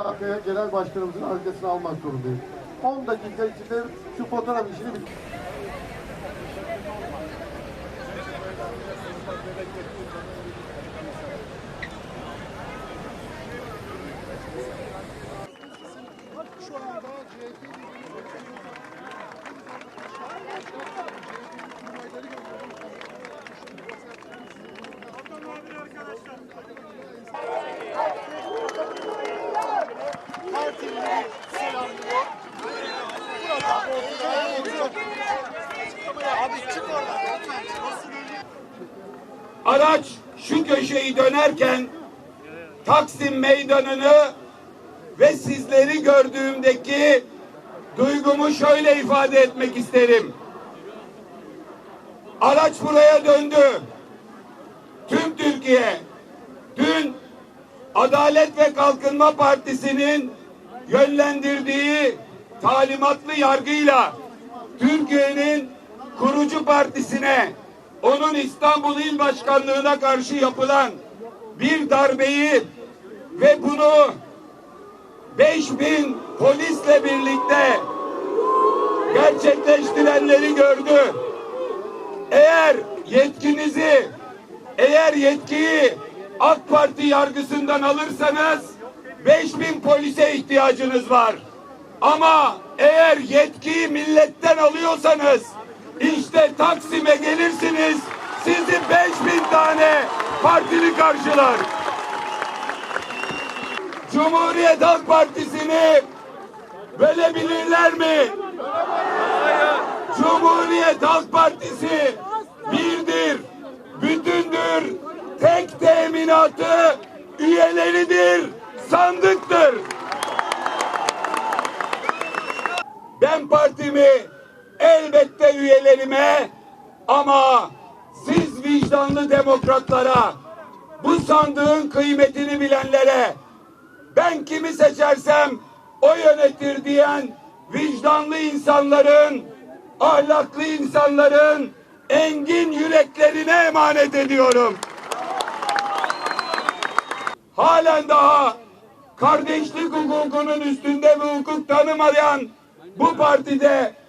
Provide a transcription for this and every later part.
arkaya genel başkanımızın arkasına almak zorundayım. 10 dakika içinde şu fotoğraf işini bitir. Şu anda CHP Araç şu köşeyi dönerken Taksim Meydanı'nı ve sizleri gördüğümdeki duygumu şöyle ifade etmek isterim. Araç buraya döndü. Tüm Türkiye dün Adalet ve Kalkınma Partisi'nin yönlendirdiği talimatlı yargıyla Türkiye'nin kurucu partisine onun İstanbul İl Başkanlığı'na karşı yapılan bir darbeyi ve bunu 5000 polisle birlikte gerçekleştirenleri gördü. Eğer yetkinizi, eğer yetkiyi AK Parti yargısından alırsanız 5000 polise ihtiyacınız var. Ama eğer yetkiyi milletten alıyorsanız işte Taksim'e gelirsiniz sizi 5000 tane partili karşılar. Cumhuriyet Halk Partisi'ni bölebilirler mi? Cumhuriyet Halk Partisi birdir, bütündür, tek teminatı üyeleridir, sandıktır. Ben partimi elbette üyelerime ama siz vicdanlı demokratlara, bu sandığın kıymetini bilenlere, ben kimi seçersem o yönetir diyen vicdanlı insanların, ahlaklı insanların engin yüreklerine emanet ediyorum. Halen daha kardeşlik hukukunun üstünde bir hukuk tanımayan bu partide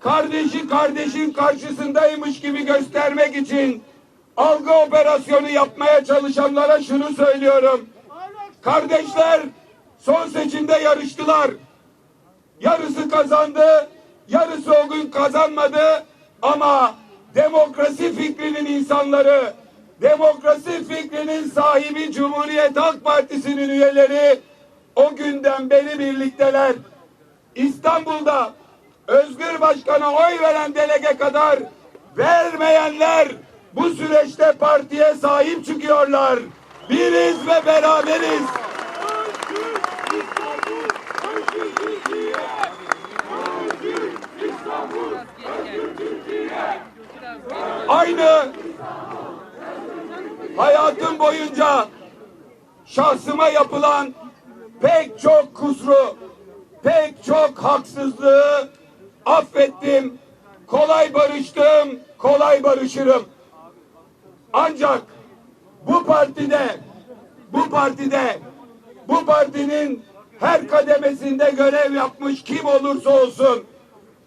kardeşi kardeşin karşısındaymış gibi göstermek için algı operasyonu yapmaya çalışanlara şunu söylüyorum. Kardeşler son seçimde yarıştılar. Yarısı kazandı, yarısı o gün kazanmadı ama demokrasi fikrinin insanları, demokrasi fikrinin sahibi Cumhuriyet Halk Partisi'nin üyeleri o günden beri birlikteler. İstanbul'da Özgür Başkan'a oy veren delege kadar vermeyenler bu süreçte partiye sahip çıkıyorlar. Biriz ve beraberiz. Aynı hayatım boyunca şahsıma yapılan pek çok kusuru, pek çok haksızlığı affettim, kolay barıştım, kolay barışırım. Ancak bu partide, bu partide, bu partinin her kademesinde görev yapmış kim olursa olsun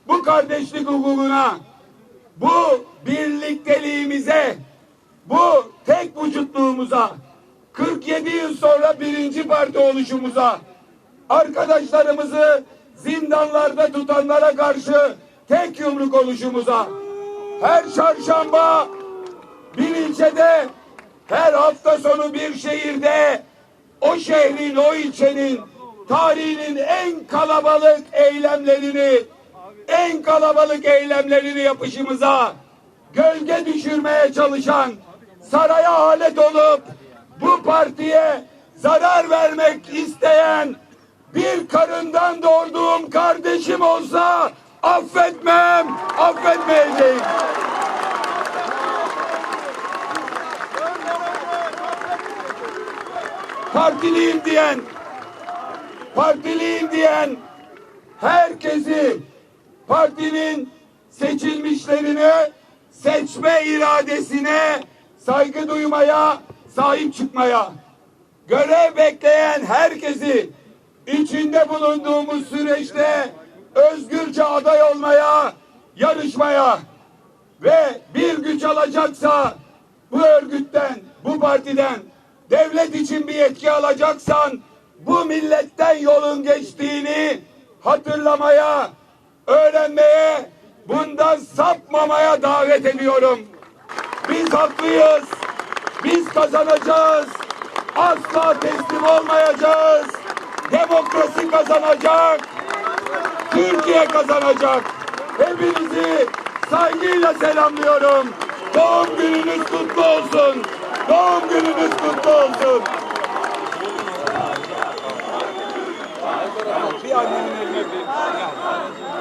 bu kardeşlik hukukuna, bu birlikteliğimize, bu tek vücutluğumuza, 47 yıl sonra birinci parti oluşumuza, arkadaşlarımızı zindanlarda tutanlara karşı tek yumruk oluşumuza, her çarşamba bir ilçede, her hafta sonu bir şehirde, o şehrin, o ilçenin tarihinin en kalabalık eylemlerini, en kalabalık eylemlerini yapışımıza gölge düşürmeye çalışan, saraya alet olup bu partiye zarar vermek isteyen bir karından doğurduğum kardeşim olsa affetmem, affetmeyeceğim. Partiliyim diyen, partiliyim diyen herkesi partinin seçilmişlerine, seçme iradesine saygı duymaya, sahip çıkmaya, görev bekleyen herkesi içinde bulunduğumuz süreçte özgürce aday olmaya, yarışmaya ve bir güç alacaksa bu örgütten, bu partiden devlet için bir yetki alacaksan bu milletten yolun geçtiğini hatırlamaya, öğrenmeye, bundan sapmamaya davet ediyorum. Biz haklıyız. Biz kazanacağız. Asla teslim olmayacağız. Demokrasi kazanacak. Türkiye kazanacak. Hepinizi saygıyla selamlıyorum. Doğum gününüz kutlu olsun. Doğum gününüz kutlu olsun. Bir annenin eline bir.